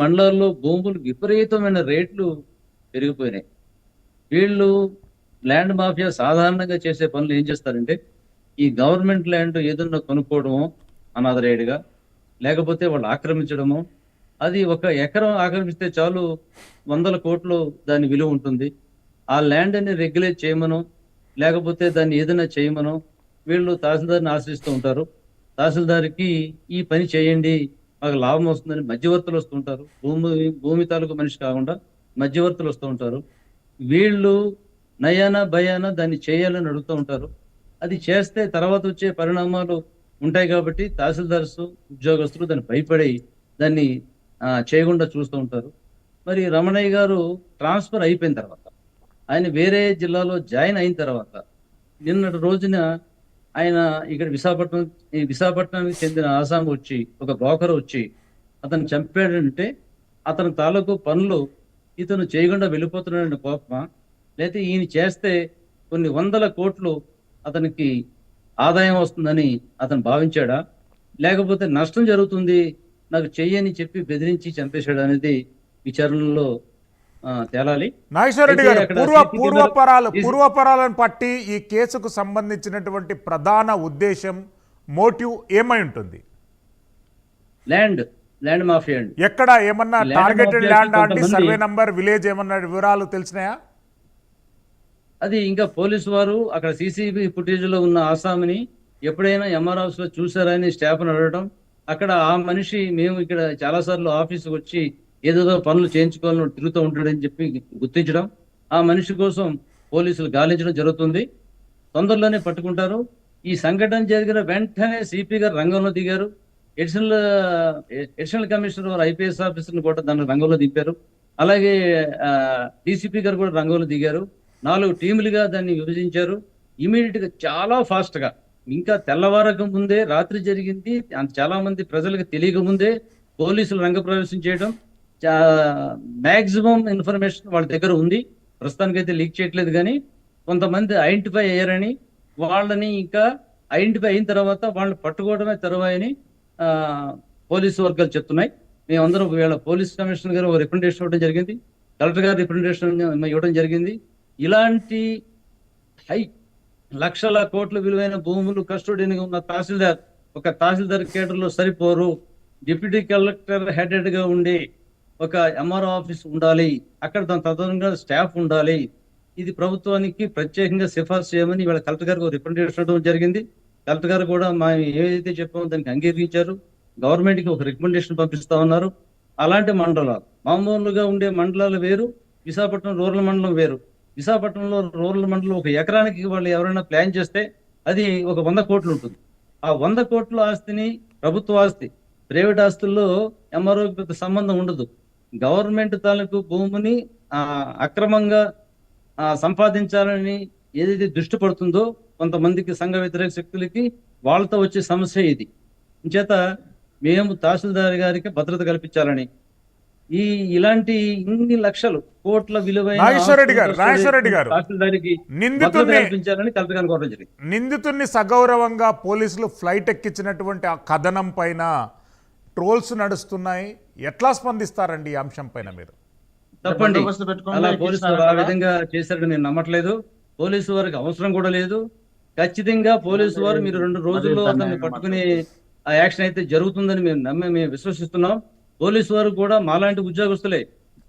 మండలాల్లో భూములు విపరీతమైన రేట్లు పెరిగిపోయినాయి. వీళ్ళు ల్యాండ్ మాఫియా సాధారణంగా చేసే పనులు ఏం చేస్తారంటే ఈ గవర్నమెంట్ ల్యాండ్ ఏదన్నా కొనుక్కోవడమో అనాథరేడుగా లేకపోతే వాళ్ళు ఆక్రమించడము అది ఒక ఎకరం ఆక్రమిస్తే చాలు వందల కోట్లు దాని విలువ ఉంటుంది. ఆ ల్యాండ్ అని రెగ్యులేట్ చేయమను లేకపోతే దాన్ని ఏదైనా చేయమను వీళ్ళు తహసీల్దార్ని ఆశ్రయిస్తూ ఉంటారు. తహసీల్దార్కి ఈ పని చేయండి మాకు లాభం వస్తుందని మధ్యవర్తులు వస్తూ ఉంటారు. భూమి భూమి తాలూకు మనిషి కాకుండా మధ్యవర్తులు వస్తూ ఉంటారు. వీళ్ళు నయాన భయాన దాన్ని చేయాలని అడుగుతూ ఉంటారు. అది చేస్తే తర్వాత వచ్చే పరిణామాలు ఉంటాయి కాబట్టి తహసీల్దార్స్ ఉద్యోగస్తులు దాన్ని భయపడి దాన్ని చేయకుండా చూస్తూ ఉంటారు. మరి రమణయ్య గారు ట్రాన్స్ఫర్ అయిపోయిన తర్వాత ఆయన వేరే జిల్లాలో జాయిన్ అయిన తర్వాత నిన్నటి రోజున ఆయన ఇక్కడ విశాఖపట్నం ఈ విశాఖపట్నానికి చెందిన ఆసాం వచ్చి ఒక బ్రోకర్ వచ్చి అతను చంపాడంటే అతని తాలూకు పనులు ఇతను చేయకుండా వెళ్ళిపోతున్నాడని కోపమా? లేకపోతే ఈయన చేస్తే కొన్ని వందల కోట్లు అతనికి ఆదాయం వస్తుందని అతను భావించాడా? లేకపోతే నష్టం జరుగుతుంది నాకు చెయ్యని చెప్పి బెదిరించి చంపేశాడు అనేది విచారణలో తేలాలి. నాగేశ్వరరెడ్డి గారు పూర్వ పూర్వపరాలు పూర్వపరాలను పట్టి ఈ కేసుకు సంబంధించినటువంటి ప్రధాన ఉద్దేశం మోటివ్ ఏమై ఉంటుంది? ల్యాండ్ ల్యాండ్ మాఫియా అండి. ఎక్కడ ఏమన్నా టార్గెటెడ్ ల్యాండ్ అండి సర్వే నంబర్ విలేజ్ ఏమన్నా వివరాలు తెలిసినాయా? అది ఇంకా పోలీసు వారు అక్కడ సీసీబీ ఫుటేజ్లో ఉన్న ఆసామిని ఎప్పుడైనా ఎంఆర్ ఆఫీస్లో చూసారని స్టాఫ్ అడగడం అక్కడ ఆ మనిషి మేము ఇక్కడ చాలా సార్లు ఆఫీస్కి వచ్చి ఏదేదో పనులు చేయించుకోవాలని తిరుగుతూ ఉంటాడని చెప్పి గుర్తించడం ఆ మనిషి కోసం పోలీసులు గాలించడం జరుగుతుంది. తొందరలోనే పట్టుకుంటారు. ఈ సంఘటన జరిగిన వెంటనే సిపి గారు రంగంలో దిగారు. ఎడిషనల్ ఎడిషనల్ కమిషనర్ వారు ఐపీఎస్ ఆఫీసర్ని కూడా దాన్ని రంగంలో దింపారు. అలాగే డీసీపీ గారు కూడా రంగంలో దిగారు. నాలుగు టీములుగా దాన్ని విభజించారు. ఇమీడియట్గా చాలా ఫాస్ట్గా. ఇంకా తెల్లవారక ముందే రాత్రి జరిగింది. అంత చాలా మంది ప్రజలకు తెలియక ముందే పోలీసులు రంగప్రవేశం చేయడం మ్యాక్సిమం ఇన్ఫర్మేషన్ వాళ్ళ దగ్గర ఉంది. ప్రస్తుతానికైతే లీక్ చేయట్లేదు కానీ కొంతమంది ఐడెంటిఫై అయ్యారని వాళ్ళని ఇంకా ఐడెంటిఫై అయిన తర్వాత వాళ్ళని పట్టుకోవడమే తెరవాయని పోలీసు వర్గాలు చెప్తున్నాయి. మేమందరం వీళ్ళ పోలీస్ కమిషనర్ గారు ఒక రిప్రజెంటేషన్ ఇవ్వడం జరిగింది. కలెక్టర్ గారు రిప్రజెంటేషన్ ఇవ్వడం జరిగింది. ఇలాంటి హై లక్షల కోట్ల విలువైన భూములు కస్టడీని ఉన్న తహసీల్దార్ ఒక తహసీల్దార్ కేటర్లో సరిపోరు. డిప్యూటీ కలెక్టర్ హెడెడ్గా ఉండి ఒక ఎంఆర్ఓ ఆఫీస్ ఉండాలి అక్కడ దాని తదనంగా స్టాఫ్ ఉండాలి. ఇది ప్రభుత్వానికి ప్రత్యేకంగా సిఫార్సు చేయమని ఇవాళ కలెక్టర్ గారికి రిప్రజెంటేషన్ ఇవ్వడం జరిగింది. కలెక్టర్ గారు కూడా మా ఏదైతే చెప్పామో దానికి అంగీకరించారు. గవర్నమెంట్కి ఒక రికమెండేషన్ పంపిస్తా ఉన్నారు. అలాంటి మండలాలు మామూలుగా ఉండే మండలాలు వేరు విశాఖపట్నం రూరల్ మండలం వేరు. విశాఖపట్నంలో రూరల్ మండలం ఒక ఎకరానికి వాళ్ళు ఎవరైనా ప్లాన్ చేస్తే అది ఒక వంద కోట్లు ఉంటుంది. ఆ వంద కోట్ల ఆస్తిని ప్రభుత్వ ఆస్తి ప్రైవేట్ ఆస్తుల్లో ఎంఆర్ఓకి పెద్ద సంబంధం ఉండదు. గవర్నమెంట్ తాలూకు భూమిని ఆ, అక్రమంగా ఆ, సంపాదించాలని ఏదైతే దృష్టి పడుతుందో కొంతమందికి సంఘ వ్యతిరేక శక్తులకి వాళ్ళతో వచ్చే సమస్య ఇది. చేత మేము తహసీల్దార్ గారికి భద్రత కల్పించాలని. ఈ ఇలాంటి ఇన్ని లక్షలు కోట్ల విలువైన. తహసీల్దార్కి కల్పించాలని కలెక్టర్ కోరడం జరిగింది. నిందితుడిని సగౌరవంగా పోలీసులు ఫ్లైట్ ఎక్కించినటువంటి ఆ కథనం పైన ట్రోల్స్ నడుస్తున్నాయి. ఎట్లా స్పందిస్తారండి ఈ అంశం పైన మీరు? తప్పండి. అలా పోలీసు ఆ? విధంగా చేశారని నేను నమ్మట్లేదు. పోలీసు వారికి అవసరం కూడా లేదు. ఖచ్చితంగా పోలీసు వారు మీరు రెండు రోజుల్లో అతన్ని పట్టుకుని ఆ యాక్షన్ అయితే జరుగుతుందని మేము నమ్మి మేము విశ్వసిస్తున్నాం. పోలీసు వారు కూడా మాలాంటి ఉద్యోగస్తులే.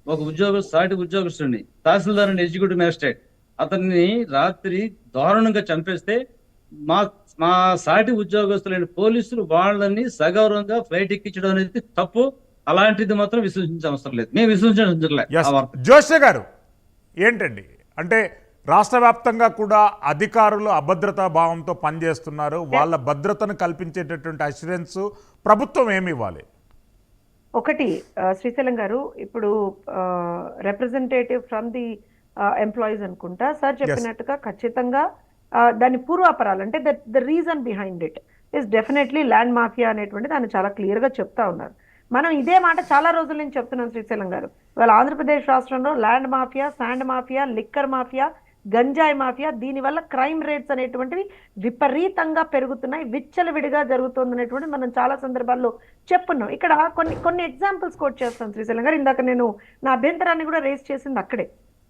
ఒక ఉద్యోగస్తు సాటి ఉద్యోగస్తుడిని తహసీల్దార్ అండ్ ఎగ్జిక్యూటివ్ మ్యాజిస్ట్రేట్. అతన్ని రాత్రి దారుణంగా చంపేస్తే మా మా సాటి ఉద్యోగస్తులైన పోలీసులు వాళ్ళని సగౌరవంగా ఫ్లైట్ ఎక్కించడం అనేది తప్పు. అలాంటిది మాత్రం విశ్వసించే అవసరం లేదు. మేము విశ్వసించడం లేదు. ఎస్ ఆ వార్త. జోషే గారు ఏంటండి? అంటే రాష్ట్ర వ్యాప్తంగా కూడా అధికారులు అభద్రతా భావంతో పనిచేస్తున్నారు. వాళ్ళ భద్రతను కల్పించేటటువంటి అష్యూరెన్స్ ప్రభుత్వం ఏమి ఇవ్వాలి? ఒకటి శ్రీశైలం గారు ఇప్పుడు రిప్రజెంటేటివ్ ఫ్రమ్ ది ఎంప్లాయీస్ అనుకుంటా సార్ చెప్పినట్టుగా ఖచ్చితంగా దాని పూర్వాపరాలు అంటే the the reason behind it is definitely land mafia అనేటువంటి దాన్ని చాలా క్లియర్గా చెప్తా ఉన్నారు. మనం ఇదే మాట చాలా రోజుల నుంచి చెప్తున్నాం శ్రీశైలం గారు. ఇవాళ ఆంధ్రప్రదేశ్ రాష్ట్రంలో land mafia sand mafia liquor mafia గంజాయి మాఫియా దీనివల్ల క్రైమ్ రేట్స్ అనేటువంటివి విపరీతంగా పెరుగుతున్నాయి విచ్చలవిడిగా జరుగుతుంది అనేటువంటి మనం చాలా సందర్భాల్లో చెప్పున్నాం. ఇక్కడ కొన్ని కొన్ని ఎగ్జాంపుల్స్ కోట్ చేస్తాను శ్రీశైలం గారు. ఇందాక నేను నా అభ్యంతరాన్ని కూడా రేస్ చేసింది అక్కడే.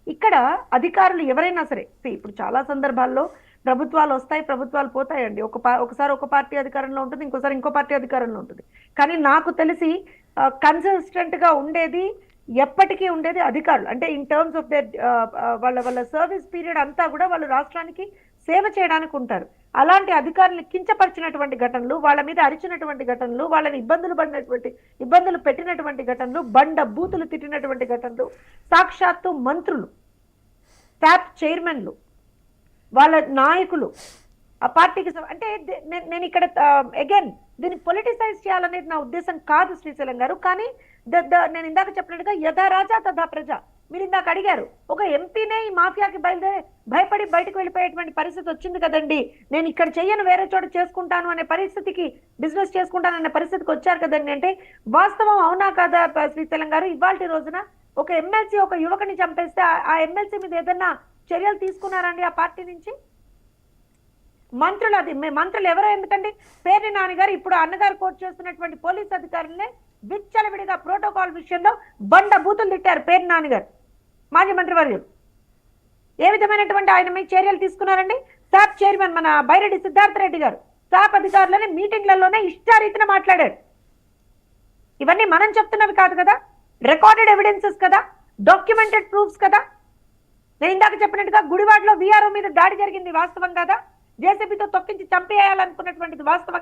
ఇక్కడ అధికారులు ఎవరైనా సరే ఇప్పుడు చాలా సందర్భాల్లో ప్రభుత్వాలు వస్తాయి ప్రభుత్వాలు పోతాయండి. ఒక ఒకసారి ఒక పార్టీ అధికారంలో ఉంటుంది ఇంకోసారి ఇంకో పార్టీ అధికారంలో ఉంటుంది. కానీ నాకు తెలిసి కన్సిస్టెంట్గా ఉండేది ఎప్పటికీ ఉండేది అధికారులు. అంటే ఇన్ టర్మ్స్ ఆఫ్ దర్ వాళ్ళ వాళ్ళ సర్వీస్ పీరియడ్ అంతా కూడా వాళ్ళు రాష్ట్రానికి సేవ చేయడానికి ఉంటారు. అలాంటి అధికారులు కించపరిచినటువంటి ఘటనలు వాళ్ళ మీద అరిచినటువంటి ఘటనలు వాళ్ళని ఇబ్బందులు పడినటువంటి ఇబ్బందులు పెట్టినటువంటి ఘటనలు బండ బూతులు తిట్టినటువంటి ఘటనలు సాక్షాత్తు మంత్రులు ట్యాప్ చైర్మన్లు వాళ్ళ నాయకులు ఆ పార్టీకి అంటే దే- నేను ఇక్కడ అగైన్ దీన్ని పొలిటిసైజ్ చేయాలనేది నా ఉద్దేశం కాదు శ్రీశైలం గారు కానీ ద- నేను ఇందాక చెప్పినట్టుగా యథా రాజా తథా ప్రజ. మీరు ఇందాక అడిగారు ఒక ఎంపీనే ఈ మాఫియాకి బయలుదేరి భయపడి బయటకు వెళ్ళిపోయేటువంటి పరిస్థితి వచ్చింది కదండి. నేను ఇక్కడ చెయ్యను వేరే చోట చేసుకుంటాను అనే పరిస్థితికి బిజినెస్ చేసుకుంటాను అనే పరిస్థితికి వచ్చారు కదండి. అంటే వాస్తవం అవునా కాదా శ్రీశైలం గారు? ఇవాళ రోజున ఒక ఎమ్మెల్సీ ఒక యువకుని చంపేస్తే ఆ- ఆ ఎమ్మెల్సీ మీద ఏదన్నా చర్యలు తీసుకున్నారండి ఆ పార్టీ నుంచి? మంత్రులు అది మంత్రులు ఎవరో ఎందుకండి? పేర్ని నాన్నగారు ఇప్పుడు అన్నగారు కోర్టు చేస్తున్నటువంటి పోలీస్ అధికారులనే విచ్చలవిడిగా ప్రోటోకాల్ విషయంలో బండ బూతులు తిట్టారు పేర్ని నాన్నగారు మాజీ మంత్రి వర్యులు ఏ విధమైనటువంటి ఆయన మీ చర్యలు తీసుకున్నారండి? సాప్ చైర్మన్ మన బైరెడ్డి సిద్ధార్థ రెడ్డి గారు సాప్ అధికారులని మీటింగ్లలోనే ఇష్టారీతిన మాట్లాడారు. ఇవన్నీ మనం చెప్తున్నవి కాదు కదా? రికార్డెడ్ ఎవిడెన్సెస్ కదా? డాక్యుమెంటెడ్ ప్రూఫ్స్ కదా? నేను ఇందాక చెప్పినట్టుగా గుడివాడలో వీఆర్ఓ మీద దాడి జరిగింది వాస్తవం కదా? జేసీబీతో తొక్కించి చంపేయాలనుకున్నటువంటిది వాస్తవం